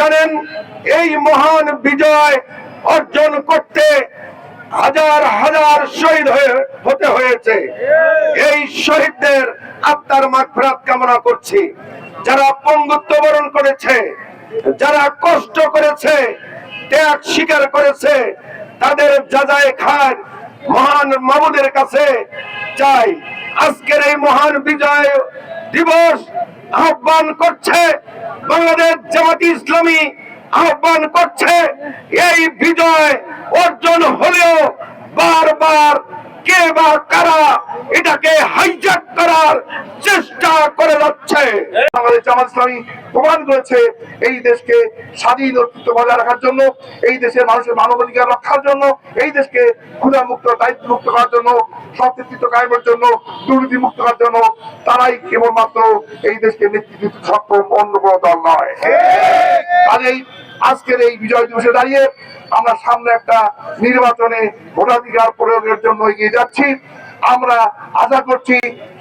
জানেন, এই মহান বিজয় অর্জন করতে হাজার হাজার শহীদ হয়ে, হতে হয়েছে। এই শহীদদের আত্মার মাগফিরাত কামনা করছি। যারা পঙ্গুত্ব বরণ করেছে, যারা কষ্ট করেছে, ত্যাগ স্বীকার করেছে, তাদের যাজায় খান মহান মামুদের কাছে চাই। আজকের এই মহান বিজয় দিবস আহ্বান করছে বাংলাদেশ জামাতি ইসলামী, আহ্বান করছে এই বিজয় অর্জন হলেও বারবার কে বা কারা এটাকে হাইজ্যাক করার চেষ্টা করে যাচ্ছে। বাংলাদেশ জামাত ইসলামী প্রমাণ করেছে এই দেশকে স্বাধীন অস্তিত্ব বজায় রাখার জন্য, এই দেশের মানুষের মানবাধিকার রক্ষার জন্য, এই দেশকে ক্ষুধা মুক্ত দায়িত্ব মুক্ত করার জন্য সতীর্থ কায়েমের জন্য দুর্নীতি মুক্ত করার জন্য তারাই কেবলমাত্র এই দেশকে নেতৃত্ব সক্ষম, অন্য কোনো দল নয়। কাজেই আজকের এই বিজয় দিবসে দাঁড়িয়ে আমরা সামনে একটা নির্বাচনে ভোটাধিকার প্রয়োগের জন্য এগিয়ে যাচ্ছি। আমরা আশা করছি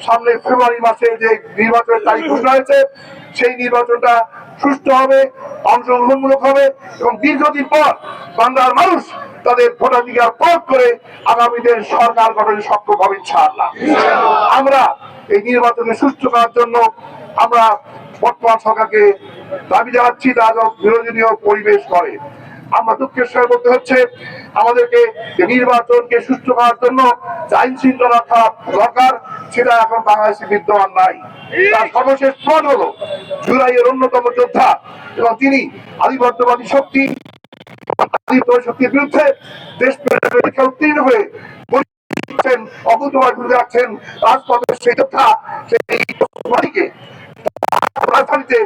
সামনে ফেব্রুয়ারি মাসে যে নির্বাচনের তারিখ ঘোষণা হয়েছে, সেই নির্বাচনটা সুষ্ঠু হবে, অংশগ্রহণমূলক হবে এবং দীর্ঘদিন পর বাংলার মানুষ তাদের ভোটাধিকার প্রয়োগ করে আগামী দিন সরকার গঠনে সক্ষম হবে ইনশাআল্লাহ। আমরা এই নির্বাচনে সুস্থ করার জন্য আমরা বর্তমান সরকারকে দাবি জানাচ্ছি, তারা যেন বিরোধীয় পরিবেশ করে। আমরা দুঃখের সঙ্গে বলতে হচ্ছে, আমাদেরকে নির্বাচনকে সুস্থ করার জন্য আইন শৃঙ্খলা রক্ষা দরকার, সেটা এখন বাংলাদেশে বিদ্যমান নাই। তার সর্বশেষ হলো অন্যতম যোদ্ধা এবং তিনি আধিপত্যবাদী শক্তি শক্তির বিরুদ্ধে দেশ পরীক্ষা উত্তীর্ণ হয়ে রাজপথের সেই যোদ্ধা, সেই রাজধানীতে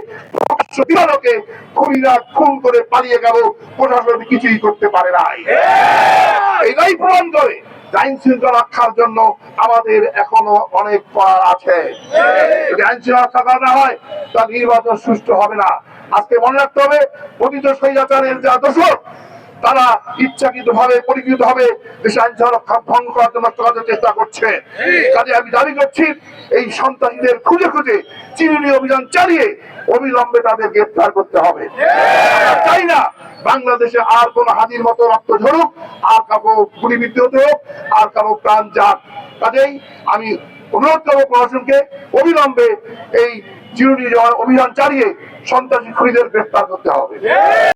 দিবালোকে খুনিরা খুন করে পালিয়ে গেল প্রশাসন কিছুই করতে পারে নাই। এটাই প্রমাণ করে আইন শৃঙ্খলা রক্ষার জন্য আমাদের এখনও অনেক করার আছে। যদি আইন শৃঙ্খলা রক্ষা করা না হয় তার নির্বাচন সুষ্ঠু হবে না। আজকে মনে রাখতে হবে পতিত স্বৈরাচারের যা দোষক তারা ইচ্ছাকৃত ভাবে পরিকৃত ভাবে দেশে আইন শৃঙ্খলা রক্ষা ভঙ্গ করার জন্য চেষ্টা করছে। কাজে আমি দাবি করছি এই সন্ত্রাসীদের খুঁজে খুঁজে চিরুনি অভিযান চালিয়ে অবিলম্বে তাদের গ্রেফতার করতে হবে। চাই না, বাংলাদেশে আর কোন হাজির মতো রক্ত ঝরুক, আর কারও গুলিবিদ্ধ হতে হোক, আর কারও প্রাণ যাক। কাজেই আমি অনুরোধ করব প্রশাসনকে, অবিলম্বে এই চিরুনি অভিযান চালিয়ে সন্ত্রাসী খুনিদের গ্রেফতার করতে হবে।